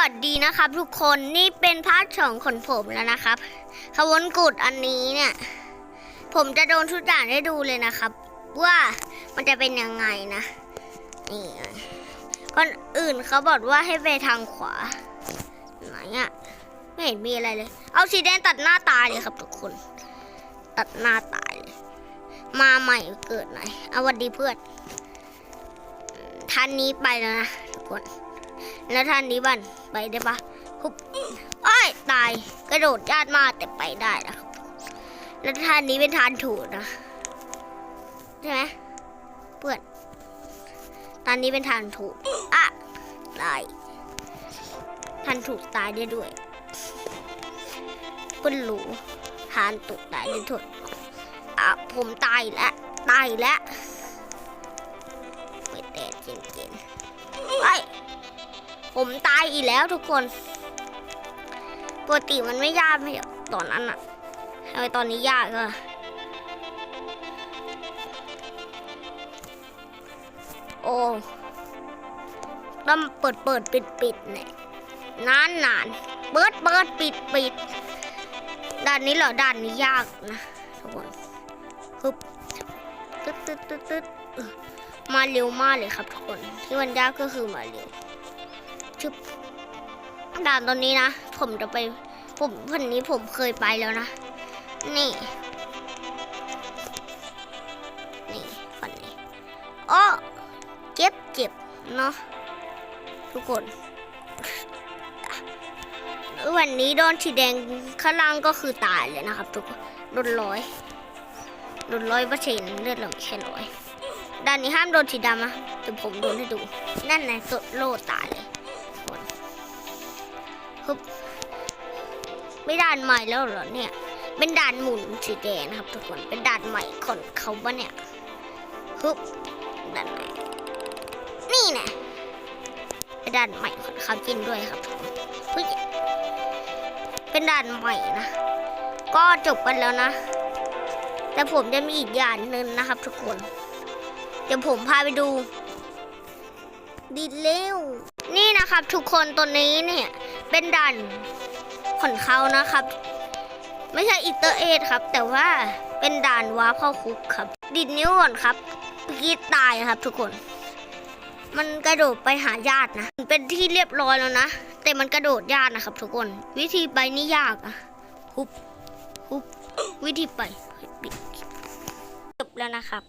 วัสดีนะครับ ทุกคนนี่เป็นพาร์ทสองของผมแล้วนะครับขวนกุดอันนี้เนี่ย ผมจะโดนทุกด่านให้ดูเลยนะครับ ว่ามันจะเป็นยังไงนะนี่คนอื่นเขาบอกว่าให้ไปทางขวาไหนอะไม่เห็นมีอะไรเลย เอาสีแดงตัดหน้าตายเลยครับ ทุกคน ตัดหน้าตายเลย มาใหม่เกิดไหนเอาวันดีเพื่อนท่านนี้ไปแล้วนะทุกคนแล้วท่านนี้บัน ไปได้ปะหุบอ้อยตายกระโดดยาดมากแต่ไปได้นะครับแล้วท่านนี้เป็นทานถูนะใช่ไหมเพื่อนตอนนี้เป็นทานถูอะตายทานถูกตายได้ด้วยเพิ่นรู้ทานถูกตายได้ด้วยอะผมตายแล้วตายแล้วไม่แต่จริงๆไอ้ ผมตายอีกแล้วทุกคน ปกติมันไม่ยากไม่เหรอตอนนั้นอะทำไมตอนนี้ยากอะโอ้ต้องเปิดเปิดปิดปิดเนี่ยนานนานเปิดเปิดปิดปิดด้านนี้เหรอด้านนี้ยากนะทุกคนฮึบตึ๊ดตึ๊ดตึ๊ดตึ๊ดมาเร็วมากเลยครับทุกคน ที่มันยากก็คือมาเร็ว ชึบด่านตอนนี้นะ ผมจะไป ผมพันนี้ผมเคยไปแล้วนะ นี่ นี่ฝันนี้อ้อเจ็บเจ็บเนาะทุกคน วันนี้โดนสีแดงข้างล่างก็คือตายเลยนะครับ ทุกคนโดนร้อยโดนร้อยเปอร์เซ็นต์เลือดเราแค่ร้อยด้านนี้ห้ามโดนสีดำนะแต่ผมโดนให้ดู นั่นไงโซโลตายเลย ฮึบไม่ด่านใหม่แล้วเหรอเนี่ย เป็นด่านหมุนสีแดงนะครับ ทุกคนเป็นด่านใหม่ของเขาปะเนี่ยฮึบด่านใหม่นี่นะเป็นด่านใหม่ของเขาจริงด้วยครับทุกคนเฮ้ยเป็นด่านใหม่นะ ก็จบกันแล้วนะ แต่ผมจะมีอีกอย่างหนึ่งนะครับ ทุกคน เดี๋ยวผมพาไปดู ดีเร็ว นี่นะครับ ทุกคนตัวนี้เนี่ย เป็นด่านของเขานะครับ ไม่ใช่อิตเตอร์เอทครับ แต่ว่าเป็นด่านว้าร์ปเข้าคุกครับ ดิดนิ้วก่อนครับเมื่อกี้ตายครับทุกคน มันกระโดดไปหาญาตินะเป็นที่เรียบร้อยแล้วนะ แต่มันกระโดดยากนะครับ ทุกคน วิธีไปนี่ยากอะฮุบฮุบวิธีไปจบแล้วนะครับ